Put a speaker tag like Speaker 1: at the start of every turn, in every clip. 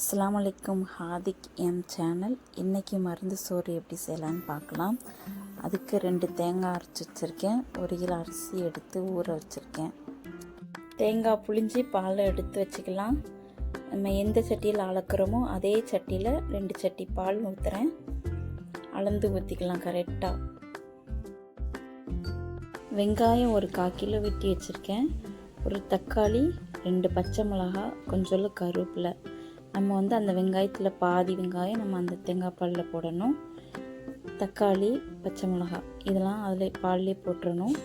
Speaker 1: அஸ்லாம் அலைக்கும் ஹாதிக் M channel. இன்றைக்கி மருந்து சோறு எப்படி செய்யலான்னு பார்க்கலாம். அதுக்கு ரெண்டு தேங்காய் அரைச்சி வச்சுருக்கேன். ஒரு கிலோ அரிசி எடுத்து ஊற வச்சுருக்கேன். தேங்காய் புளிஞ்சி பாலை எடுத்து வச்சுக்கலாம். நம்ம எந்த சட்டியில் அளக்குறோமோ அதே சட்டியில் ரெண்டு சட்டி பால் ஊற்றுறேன் அளந்து ஊற்றிக்கலாம் கரெக்டாக வெங்காயம் ஒரு கால் கிலோ வெட்டி வச்சுருக்கேன். ஒரு தக்காளி ரெண்டு பச்சை மிளகா கொஞ்சோண்டு கருவேப்பிலை. நம்ம வந்து அந்த வெங்காயத்தில் பாதி வெங்காயம் நம்ம அந்த தேங்காய் பாலில் போடணும். தக்காளி பச்சை மிளகா இதெல்லாம் அதில் பால்லே போட்டுறணும்.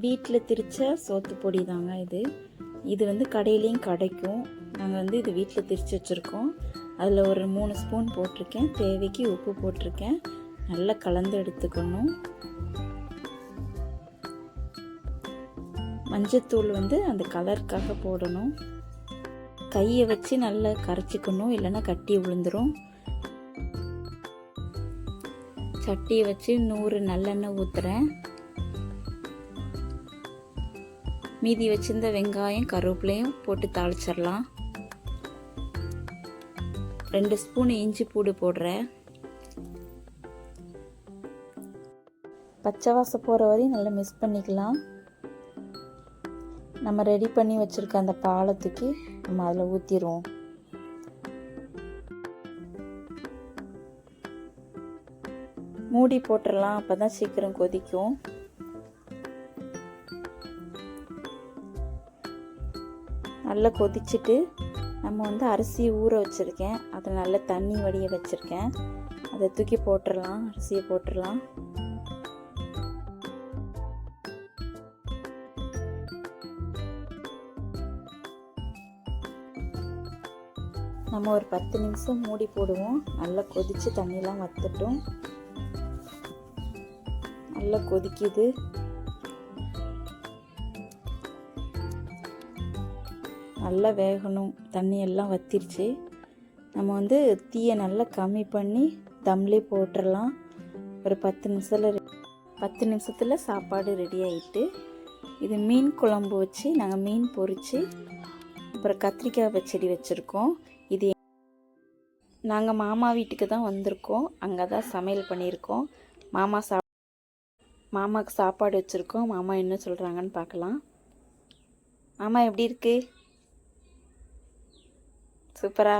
Speaker 1: வீட்டில் திரித்த சோத்து பொடி தாங்க இது. இது வந்து கடையிலையும் கிடைக்கும். நாங்கள் வந்து இது வீட்டில் திரிச்சு வச்சுருக்கோம். அதில் ஒரு மூணு ஸ்பூன் போட்டிருக்கேன். தேவைக்கு உப்பு போட்டிருக்கேன். நல்லா கலந்து எடுத்துக்கணும். மஞ்சத்தூள் வந்து அந்த கலருக்காக போடணும். கையை வச்சு நல்லா கரைச்சிக்கணும் இல்லைன்னா கட்டி விழுந்துடும் சட்டியை வச்சு நூறு நல்லெண்ணெய் ஊற்றுறேன் மீதி வச்சிருந்த வெங்காயம் கருவேப்பிலையும் போட்டு தாளிச்சிடலாம். ரெண்டு ஸ்பூன் இஞ்சி பூடு போடுறேன். பச்சை வாசம் போகிற வரையும் நல்லா மிக்ஸ் பண்ணிக்கலாம். நம்ம ரெடி பண்ணி வச்சுருக்க அந்த பாலத்துக்கு நம்ம அதில் ஊற்றிடுவோம் மூடி போட்டுடலாம் அப்போ தான் சீக்கிரம் கொதிக்கும். நல்லா கொதிச்சுட்டு நம்ம வந்து அரிசி ஊற வச்சுருக்கேன். அதை நல்லா தண்ணி வடிய வச்சுருக்கேன். அதை தூக்கி போட்டுடலாம் அரிசியை போட்டுடலாம். நம்ம ஒரு பத்து நிமிஷம் மூடி போடுவோம். நல்லா கொதித்து தண்ணியெலாம் வத்துட்டோம். நல்லா கொதிக்குது. நல்லா வேகணும். தண்ணியெல்லாம் வத்திருச்சு. நம்ம வந்து தீயை நல்லா கம்மி பண்ணி தம்லே போட்டுடலாம் ஒரு பத்து நிமிஷத்தில் பத்து நிமிஷத்தில் சாப்பாடு ரெடி ஆகிட்டு இது மீன் குழம்பு வச்சு நாங்கள் மீன் பொறிச்சு அப்புறம் கத்திரிக்காய் பச்சடி வச்சுருக்கோம். நாங்கள் மாமா வீட்டுக்கு தான் வந்திருக்கோம். அங்கே தான் சமையல் பண்ணியிருக்கோம் மாமா சா மாமாவுக்கு சாப்பாடு வச்சுருக்கோம். மாமா என்ன சொல்கிறாங்கன்னு பார்க்கலாம் மாமா எப்படி இருக்கு? சூப்பரா?